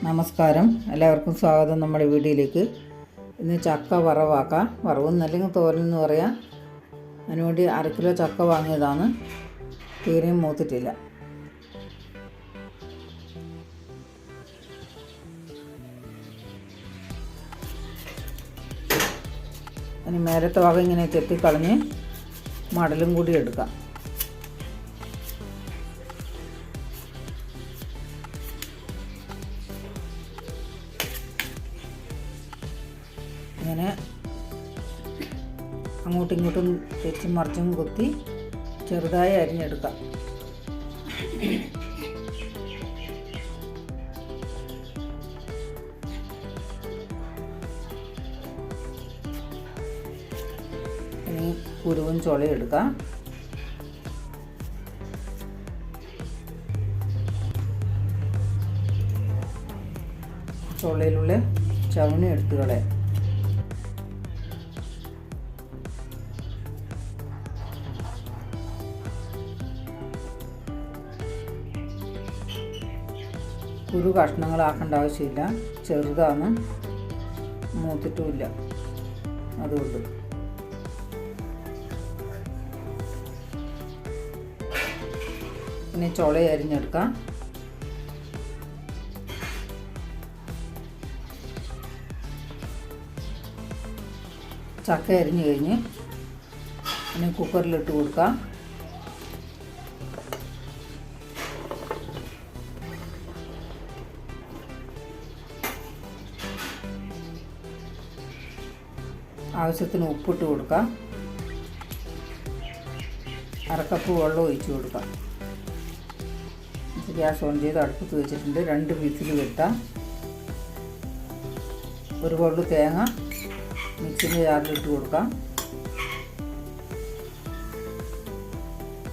നമസ്കാരം. എല്ലാവർക്കും സ്വാഗതം നമ്മുടെ വീഡിയോയിലേക്ക് ഇന്ന് ചക്ക വറവാക്കാം. വറവെന്നല്ലെങ്കിൽ തോരൻ എന്ന് പറയാം. അതിനുവേണ്ടി അര കിലോ ചക്ക വാങ്ങിയതാണ്. തീരെയും മൂത്തിട്ടില്ല. അതിന് മേലത്തെ വക ഇങ്ങനെ ചെത്തിക്കളഞ്ഞ് മടലും കൂടി എടുക്കാം. ഇങ്ങനെ അങ്ങോട്ടും ഇങ്ങോട്ടും തിരിച്ചും മറിച്ചും കൊത്തി ചെറുതായി അരിഞ്ഞെടുക്കാം. ഇനി കുരുവും ചുളയും എടുക്കാം. ചുളയിലുള്ള ചവണി എടുത്ത് കുരു കഷ്ണങ്ങളാക്കേണ്ട ആവശ്യമില്ല. ചെറുതാണ്. മൂത്തിട്ടുമില്ല. അതുകൊണ്ട്. പിന്നെ ചുള അരിഞ്ഞെടുക്കാം. ചക്ക അരിഞ്ഞു കഴിഞ്ഞ് പിന്നെ കുക്കറിലിട്ട് കൊടുക്കാം. ആവശ്യത്തിന് ഉപ്പിട്ട് കൊടുക്കാം. അരക്കപ്പ് വെള്ളം ഒഴിച്ചു കൊടുക്കാം. ഗ്യാസ് ഓൺ ചെയ്ത് അടുപ്പത്ത് വെച്ചിട്ടുണ്ട്. രണ്ട് വിസിൽ വെട്ടാം ഒരു കൊള്ളു തേങ്ങ മിക്സിന്റെ ജാറിലിട്ട് കൊടുക്കാം.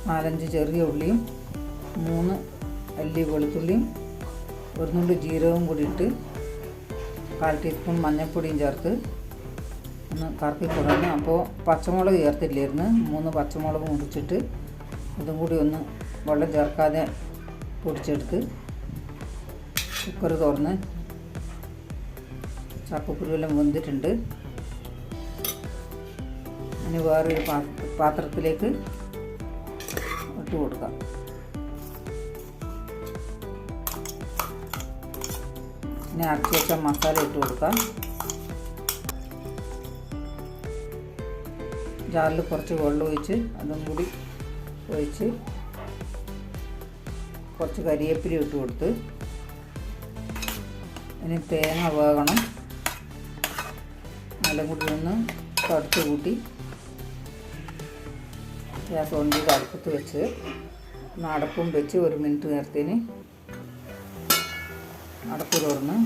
നാലഞ്ച് ചെറിയ ഉള്ളിയും മൂന്ന് അല്ലി വെളുത്തുള്ളിയും ഒരു നുള്ളി ജീരകവും കൂടി ഇട്ട് കാൽ ടീസ്പൂൺ മഞ്ഞൾപ്പൊടിയും ചേർത്ത് ഒന്ന് കറക്കി കൊടുക്കണം അപ്പോൾ പച്ചമുളക് ചേർത്തില്ലായിരുന്നു മൂന്ന് പച്ചമുളക് മുറിച്ചിട്ട് ഇതും കൂടി ഒന്ന് വെള്ളം ചേർക്കാതെ പൊടിച്ചെടുത്ത് കുക്കർ തുറന്ന് ചക്കക്കുരുവെല്ലാം വെന്തിട്ടുണ്ട്. അതിന് വേറൊരു പാത്രത്തിലേക്ക് ഇട്ട് കൊടുക്കാം. പിന്നെ അരച്ച് വെച്ച മസാല ഇട്ട് കൊടുക്കാം. ജാറിൽ കുറച്ച് വെള്ളം ഒഴിച്ച് അതും കൂടി ഒഴിച്ച് കുറച്ച് കരിയേപ്പില ഇട്ട് കൊടുത്ത് ഇനി തേങ്ങ വേകണം. നല്ല കൂടി ഒന്ന് കടുത്ത് കൂട്ടി ഗ്യാസ് ഓൺ ചെയ്ത് അടുപ്പത്ത് വെച്ച് അടപ്പും വെച്ച് ഒരു മിനിറ്റ് നേരത്തേന് അടപ്പ് തുറന്ന്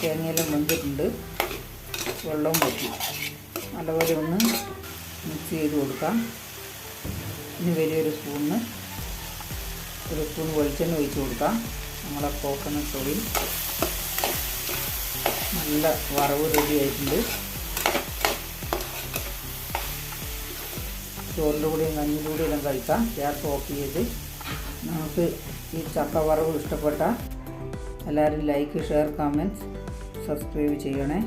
തേങ്ങയെല്ലാം വെന്തിട്ടുണ്ട്. വെള്ളവും പറ്റി നല്ലപോലെ ഒന്ന് മിക്സ് ചെയ്ത് കൊടുക്കാം. ഇനി വലിയൊരു സ്പൂണിന് ഒരു സ്പൂൺ വെളിച്ചെണ്ണ ഒഴിച്ച് കൊടുക്കാം. നമ്മളെ കോക്കനട്ട് ഓയിൽ നല്ല വറവ് റെഡി ആയിട്ടുണ്ട്. ചോറിന്റെ കൂടെയും കഞ്ഞിന്റെ കൂടെ എല്ലാം കഴിക്കാം. ഗ്യാസ് ഓഫ് ചെയ്ത് നമുക്ക് ഈ ചക്ക വറവ് ഇഷ്ടപ്പെട്ട എല്ലാവരും ലൈക്ക് ഷെയർ കമന്റ്സ് സബ്സ്ക്രൈബ് ചെയ്യണേ.